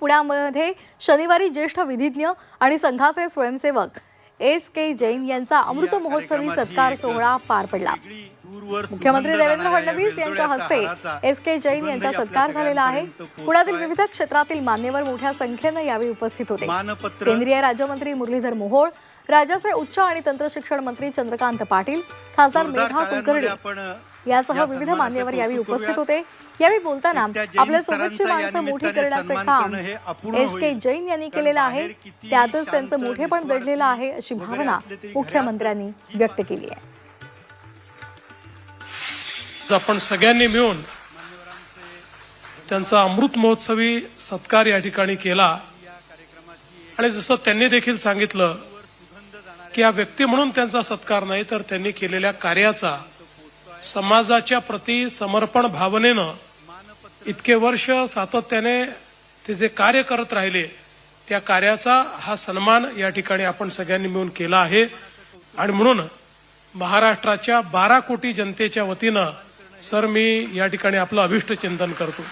पुण्यामध्ये शनिवारी ज्येष्ठ विधिज्ञ आणि संघाचे स्वयंसेवक एस के जैन यांचा अमृत महोत्सवी सत्कार सोहळा पार पडला. मुख्यमंत्री देवेंद्र फडणवीस यांच्या हस्ते एस के जैन यांचा सत्कार झालेला आहे. पुण्यातील विविध क्षेत्रातील मान्यवर मोठ्या संख्येनं यावेळी उपस्थित होते. केंद्रीय राज्यमंत्री मुरलीधर मोहोळ राज्याचे उच्च आणि तंत्रशिक्षण मंत्री चंद्रकांत पाटील खासदार टाळ्यांमध्ये कुलकर्णी यासह विविध मान्यवर यावेळी उपस्थित. होते. यावेळी बोलताना आपल्या सोबतची माणसं मोठी करण्याचे काम एस के. जैन यांनी केलेलं आहे. त्यातच त्यांचं मोठेपण दडलेलं आहे अशी भावना मुख्यमंत्र्यांनी व्यक्त केली आहे. आपण सगळ्यांनी मिळून त्यांचा अमृत महोत्सवी सत्कार या ठिकाणी केला आणि जसं त्यांनी देखील सांगितलं की या व्यक्ती म्हणून त्यांचा सत्कार नाही तर त्यांनी केलेल्या कार्याचा समाजाच्या प्रती समर्पण भावनेनं इतके वर्ष सातत्याने ते जे कार्य करत राहिले त्या कार्याचा हा सन्मान या ठिकाणी आपण सगळ्यांनी मिळून केला आहे. आणि म्हणून महाराष्ट्राच्या बारा कोटी जनतेच्या वतीनं सर मी या ठिकाणी आपलं अभिष्ट चिंतन करतो.